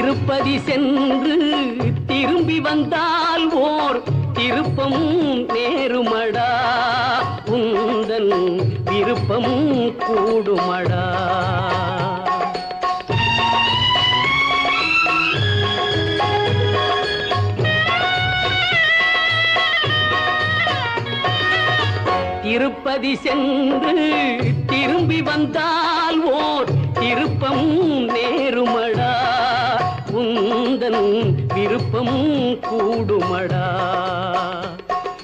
திருப்பதி சென்று திரும்பி வந்தால் ஓர் திருப்பம் நேருமடா. உந்தன் விருப்பமும் கூடுமடா. திருப்பதி சென்று திரும்பி வந்தால் ஓர் திருப்பம் நேருமடா. உந்தன் விருப்பம் கூடுமடா.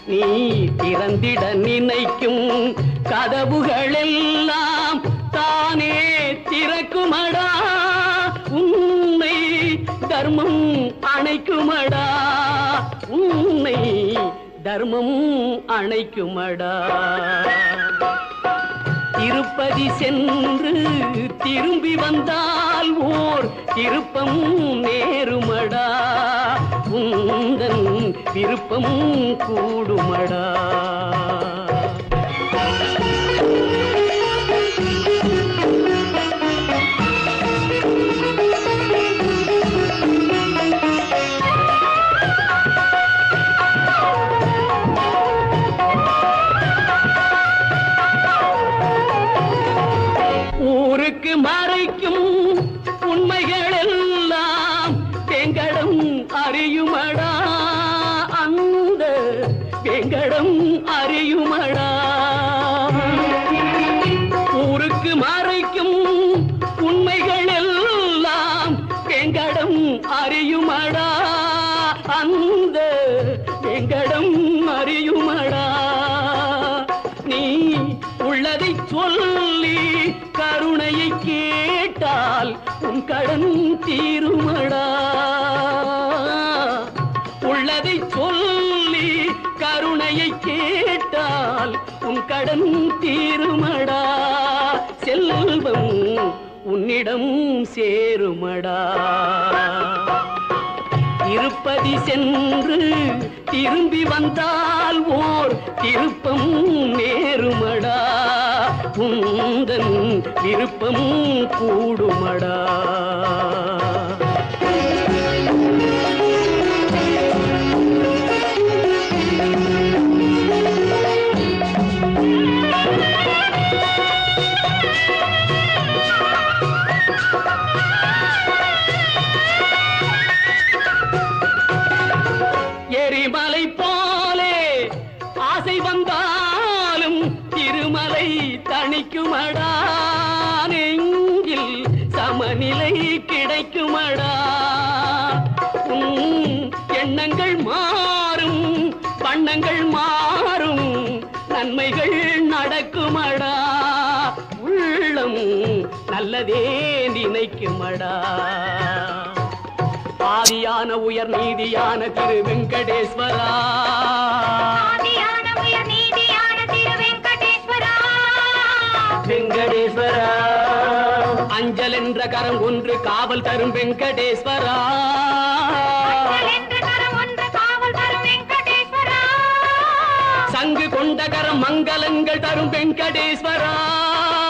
நீ திறந்திட நினைக்கும் கதவுகளெல்லாம் தானே திறக்குமடா. உன்னை தர்மம் அணைக்குமடா. உன்னை தர்மம் அணைக்குமடா. திருப்பதி சென்று திரும்பி வந்தால் ஓர் திருப்பமும் நேருமடா. உந்தன் விருப்பமும் கூடுமடா. வெங்கடம் அறியுமடா. நீ உள்ளதை சொல்லி கருணையை கேட்டால் உன் கடன் தீருமடா. உள்ளதை சொல்லி கருணையை கேட்டால் உன் கடன் தீருமடா. செல்வம் உன்னிடம் சேருமடா. திருப்பதி சென்று திரும்பி வந்தால் ஓர் திருப்பம் நேருமடா. உந்தன் விருப்பம் கூடுமடா. நல்லதே நினைக்குமடா. ஆதியான உயர் நீதியான திரு வெங்கடேஸ்வரா. வெங்கடேஸ்வரா. வெங்கடேஸ்வரா அஞ்சல் என்ற கரம் ஒன்று காவல் தரும் வெங்கடேஸ்வரா. அஞ்சல் என்ற கரம் ஒன்று காவல் தரும் வெங்கடேஸ்வரா.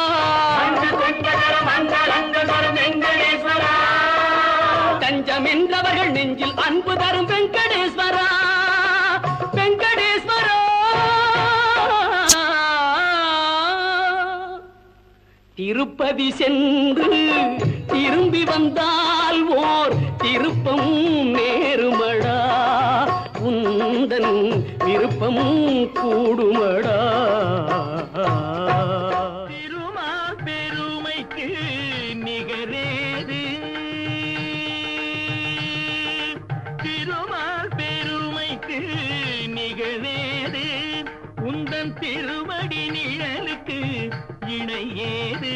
தரும் வெங்கடேஸ்வரா. தஞ்சம் என்றவர்கள் நெஞ்சில் அன்பு தரும் வெங்கடேஸ்வரா. வெங்கடேஸ்வரா. திருப்பதி சென்று திரும்பி வந்தால் ஓர் திருப்பமும் நேருமடா. உந்தன் விருப்பமும் கூடுமடா. நிகரேது. திருமால் பெருமைக்கு நிகழேது. உந்தன் திருமடி நிழலுக்கு இணையேது.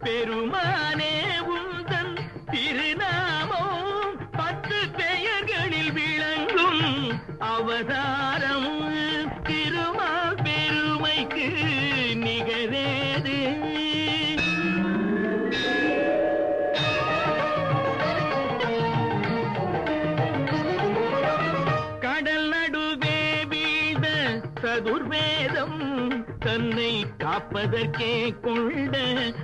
பெருமானே உந்தன் திருநாமம் பத்து பெயர்களில் விளங்கும் அவதாரம். திருமால் பெருமைக்கு நிகழேது. தன்னை காப்பதற்கே கொண்ட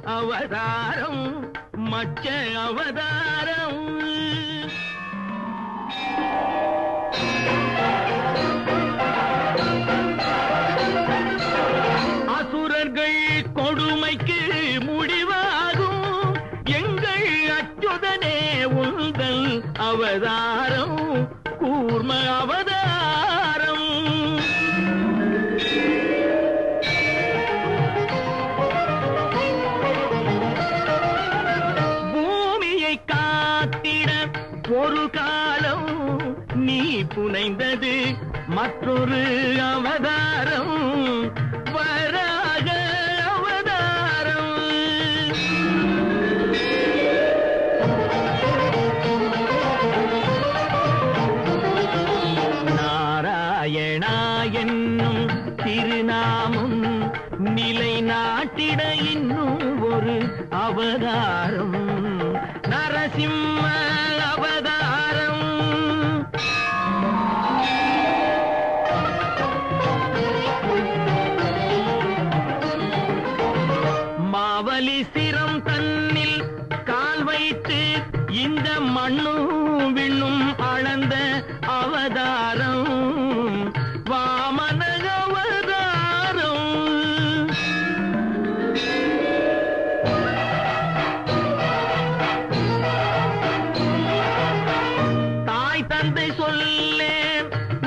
அவதாரம் மச்ச அவதாரம். அசுரர்கள் கொடுமைக்கு முடிவாகும். எங்கள் அச்சுதனே உந்தல் அவதாரம்.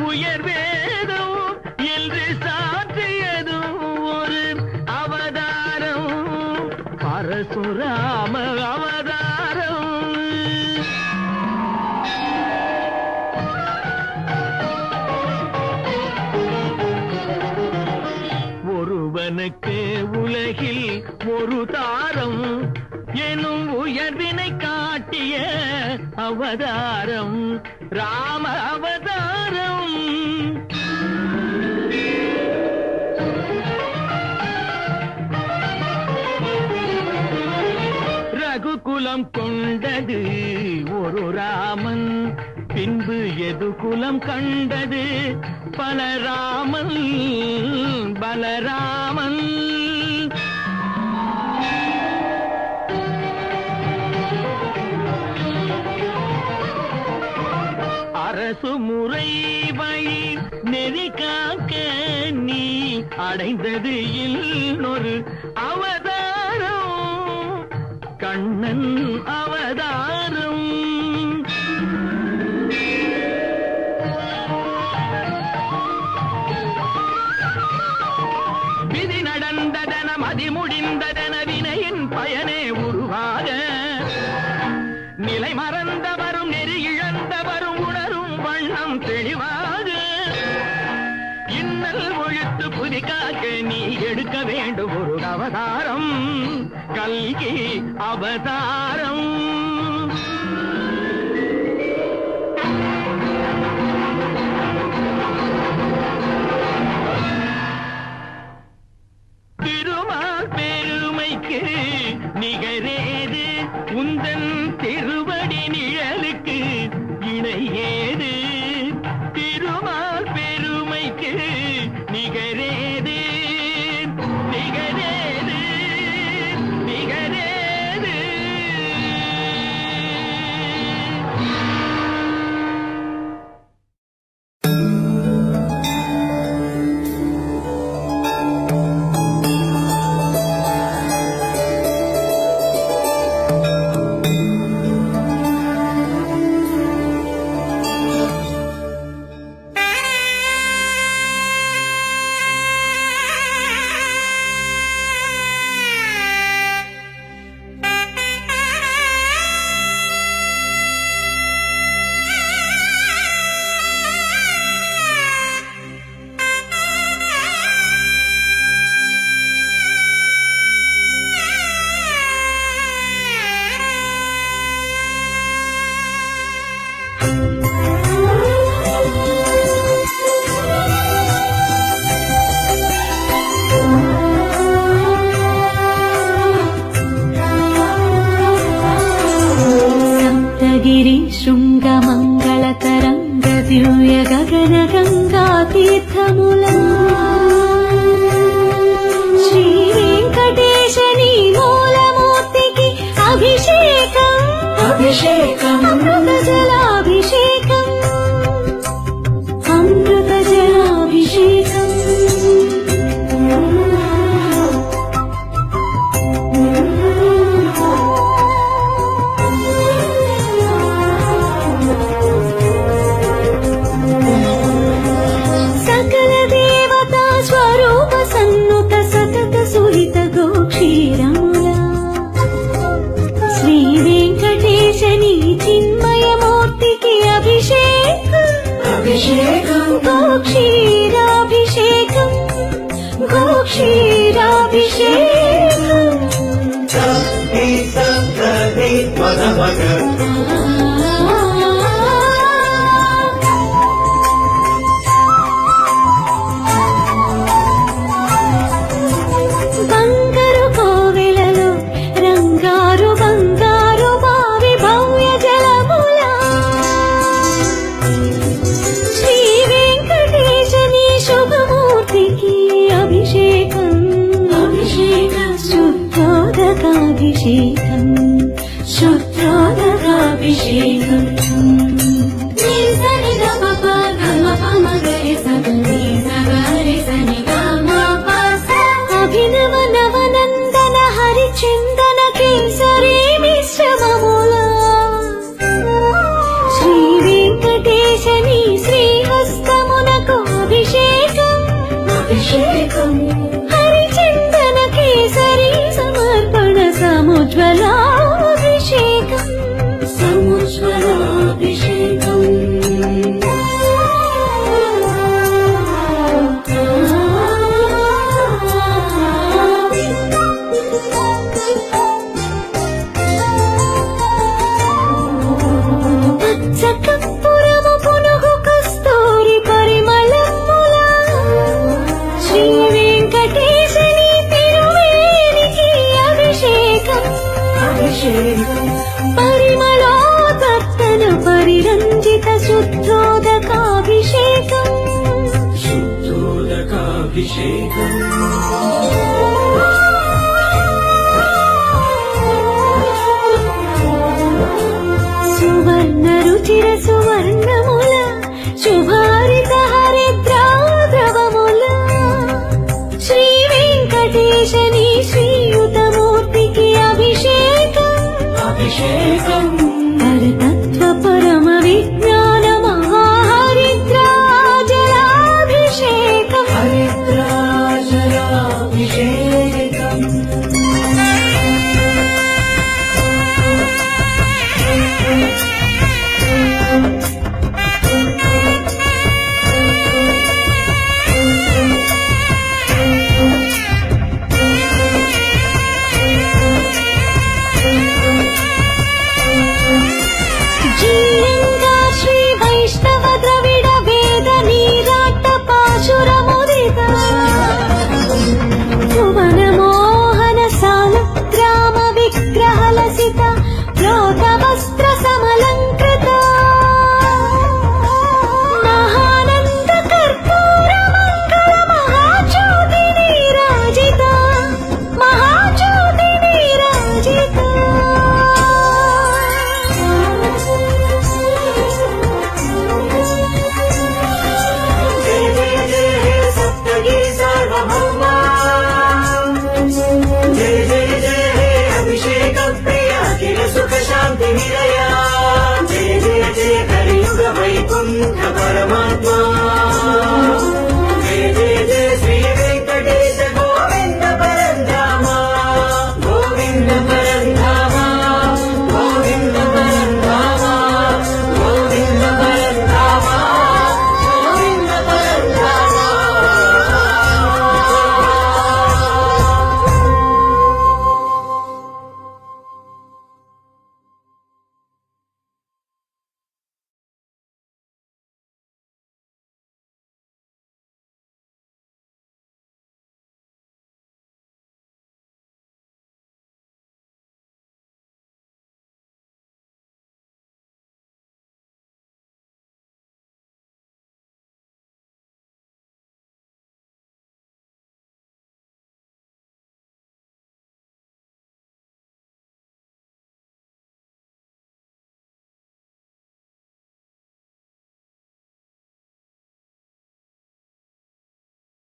உயர் வேதம் என்று சாற்றியதும் ஒரு அவதாரம். பரசுராம அவதாரம். ஒருவனுக்கு உலகில் ஒரு தாரம் எனும் உயர்வினை காட்டிய அவதாரம். குலம் கொண்டது ஒரு ராமன். பின்பு எது குலம் கண்டது? பலராமன் பலராமன். அரசு முறை வழி நெறி காக்க நீ அடைந்தது இன்னொரு அவத கண்ணன் அவதாரம். விதி நடந்ததன மதி முடிந்ததன வினையின் பயனே உருவாக. நிலை மறந்தவர் ஒழித்து காக்க நீ எடுக்க வேண்டும் ஒரு அவதாரம். கல்கி அவதாரம். திருமால் பெருமைக்கு நிகரேது உந்தன் ഗിരി ശൃംഗമംഗളതരംഗ ദിവ്യ ഗഗനകം Mm-hmm. Thank. 谁更